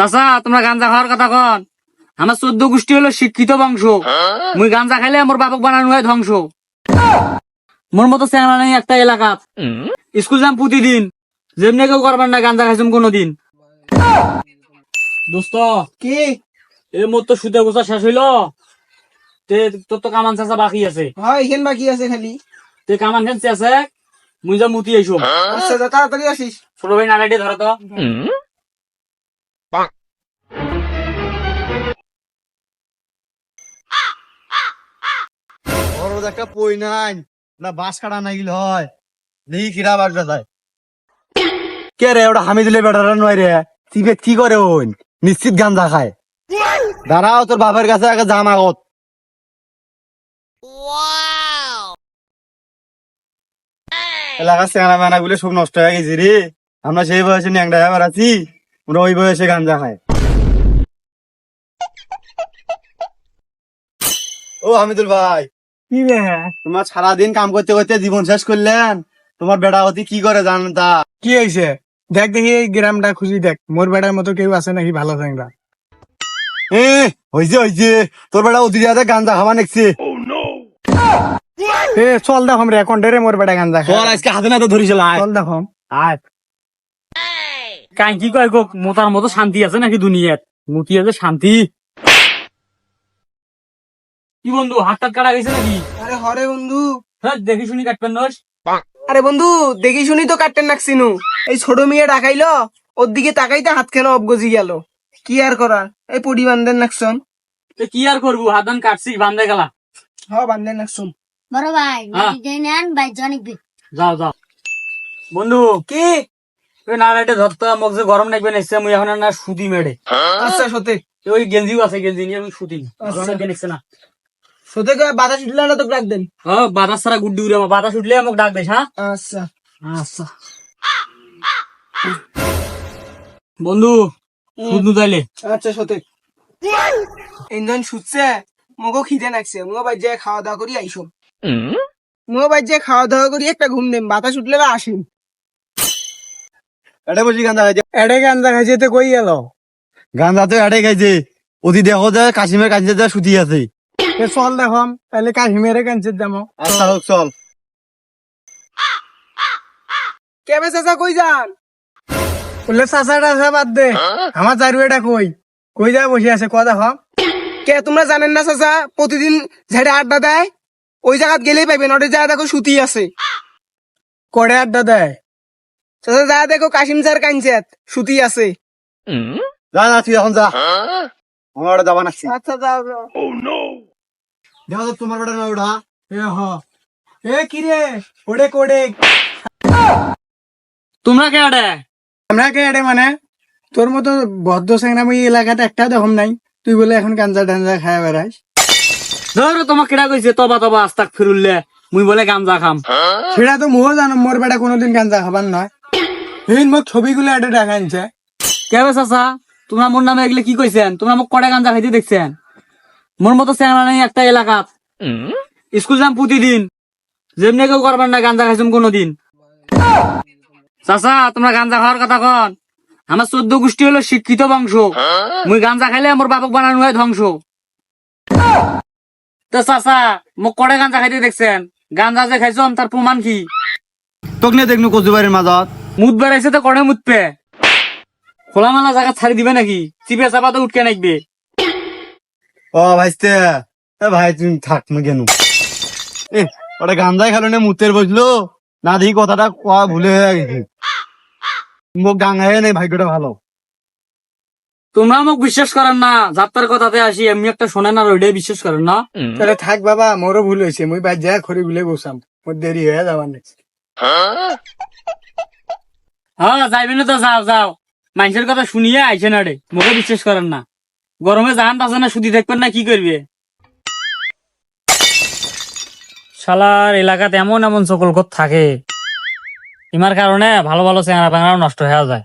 চাচা তোমরা গাঞ্জা খাওয়ার কথা কন। আমার চোদ্দ গোষ্ঠী হলো শিক্ষিত বংশ। মুই গাঞ্জা খাইলে আমার বাপক বানানো হয় ধ্বংস। মোর মতো চেংড়া নেই একটা এলাকাত। স্কুল যাম প্রতিদিন যেমনি কেউ করবার না গাঞ্জা খাইছুম কোনোদিন। দোস্ত কি? এ মোর তো সুদে গোছা শেষ হইল। তে তোর তো কামান চাচা বাকি আছে। হয় এখান বাকি আছে খালি। তে কামান খেলছে আছে। মুই যা মুতি আইসো আচ্ছা তাড়াতাড়ি আসিস। ছোট ভাই ধরো তো। বড় একটা পই নাই। না বাস কাটা নাই গিল হয়। দেখি কিরা যায়। কে রে ওটা হামি দিলে বেটারা নয় রে? কি করে নিশ্চিত গাঞ্জা খায়। দাঁড়াও তোর বাপের কাছে আগে এলাকার মেনা গুলো সব নষ্ট হয়ে গেছে রে। আমরা সেই বয়সে ন্যাংটা হয়ে আছি ওরা ওই বয়সে গাঞ্জা খায়। ও হামিদুল ভাই কি রে? তোমার সারাদিন কাম করতে করতে জীবন শেষ করলেন। তোমার বেটা হতি কি করে জানেন তা? কি হয়েছে দেখ দেখি এই গ্রামটা খুঁজি দেখ। মোর বেড়ার মতো কেউ আছে নাকি ভালো চ্যাংরা? এ হইছে হইছে। তোর বেটা অতি যাতে গাঞ্জা খাওয়া নেকছে। এ চল দেখম রে কন্টেরে মোর বেড়া গান দেখা তোর আজকে হাতে নাতে ধরিছিল আয় চল দেখম। আয়। কাই কি কয় গো মোতার মতো শান্তি আছে নাকি দুনিয়াত? মুতি আছে শান্তি। কি বন্ধু হাত টাত কাটা গেছে নাকি? আরে হরে বন্ধু। হ্যাঁ দেখি শুনি কাটবেন নস আরে বন্ধু দেখি শুনি তো কাটতেন নাকছিনু এই ছোট মেয়ে ডাকাইলো ওর দিকে তাকাইতে হাত খেলো অবগজি গেল? কি আর করার? এই পড়ি বান্ধেন নাকছন তো কি আর করব হাত ধান কাটছি বান্ধে গেলা। হ বান্ধেন নাকছন বড় ভাই হ্যাঁ। নদীতে নেন ভাই জনিক বি যাও যাও। বন্ধু। কি? ওই নালাইটে ধরতে মোক যে গরম লাগবে নিচ্ছে মুই এখন না সুতি মেড়ে। আচ্ছা সতে ওই গেঞ্জিও আছে গেঞ্জি নিয়ে আমি গরম আচ্ছা। লাগবে না। সতে বাতাস উঠলে না তো ডাক দেন? হ্যাঁ বাতাস ছাড়া গুড্ডি উড়ে আমার। বাতাস উঠলে আমাকে ডাক দিস হ্যাঁ? আচ্ছা। আচ্ছা। বন্ধু শুধু তাইলে আচ্ছা সতে ইন্ধন শুচ্ছে মগো খিদে নাকছে মগো বাই যায় খাওয়া দাওয়া করি আইসো। মগো বাই যায় খাওয়া দাওয়া করি একটা ঘুম দেম। বাতাস উঠলে এটা বলছি গাঞ্জা খাইছে এড়ে গান্দা খাইছে তো কই গেল? তো খাইছে। অতি দেখো যে কাশিমের কাছে যে আছে। চল দেখম তাহলে কাশ্মীরে কাঞ্চের দাম আচ্ছা হোক চল। কেবে চাচা কই যান? বললে চাচা টাচা বাদ দে আমার চারুয়েটা কই। কই যায় বসে আছে কথা দেখম কে তোমরা জানেন না চাচা প্রতিদিন ঝেড়ে আড্ডা দেয় ওই জায়গাত গেলেই পাইবেন ওদের জায়গা দেখো সুতি আছে। করে আড্ডা দেয়? চাচা যা দেখো কাশিম স্যার কাঞ্চেত সুতি আছে। যা না তুই এখন যা। আমার যাবা নাকছি আচ্ছা যাও যাও। দেখো তো তোমার বেটা না ওটা? এ হ। এ কি রে? ওড়ে কোড়ে। তোমরা কে আডে আমরা কে এড়ে মানে? তোর মতো ভদ্র সেংরা আমি এলাকাতে একটা দেখম নাই। তুই বলে এখন গাঞ্জা টাঞ্জা খায় বেড়াইস। ধরো তোমাক কেডা কইছে? তবা তবা আস্তাক ফিরুললে মুই বলে গাঞ্জা খাম। সেটা তো মুও জানো মোর বেটা কোনোদিন গাঞ্জা খাবার নয়। এই মোক ছবিগুলো এটা দেখাইছে। কেবে চাচা? তোমরা মোর নামে এগুলো কি কইছেন? তোমরা মোক কড়া গাঞ্জা খাইতে দেখছেন? মোর মতো চেংড়া নেই একটা এলাকাত স্কুল যাম প্রতিদিন। যেমনি কেউ করবার না গাঞ্জা খাইছুম কোনোদিন। চাচা তোমরা গাঞ্জা খাওয়ার কথা কন। আমার চোদ্দ গোষ্ঠী হলো শিক্ষিত বংশ। মুই গাঞ্জা খাইলে আমার বাপক বানানো হয় ধ্বংস। তো চাচা মোক কড়ে গাঞ্জা খাইতে দেখছেন। গাঞ্জা যে খাইছম তার প্রমাণ কি? তোক নিয়ে দেখনু কচুবাড়ির মাজত। মুদ বেড়াইছে তো কড়ে মুতপে খোলামেলা জায়গা ছাড়ি দিবে নাকি? চিপে চাপা তো উঠকে নাকবে ও ভাইস্তে ভাই তুমি থাক না কেন এ ওটা গাঞ্জাই খেলো না মুতের বসল। না দেখি কথাটা কোয়া ভুলে হয়ে গেছে। মোক গাঙ্গায় নেই ভাগ্যটা ভালো। তোমরা মোক বিশ্বাস করেন না যাত্রার কথাতে আসি এমনি একটা শোনেন আর ওইটাই বিশ্বাস করেন না। তাহলে থাক বাবা মোরও ভুল হয়েছে মুই বাদ যা খড়ি গুলে বসাম। মোর দেরি হয়ে যাবার নেক্সট হ্যাঁ যাইবেন তো যাও যাও। মানুষের কথা শুনিয়ে আইসে না রে মোকে বিশ্বাস করেন না। গরমে জাহান আছে না সুদি দেখবেন না, কি করবে? শালার এলাকাতে এমন এমন সকল থাকে। ইমার কারণে ভালো ভালো চেহারা প্যাংরাও নষ্ট হয়ে যায়।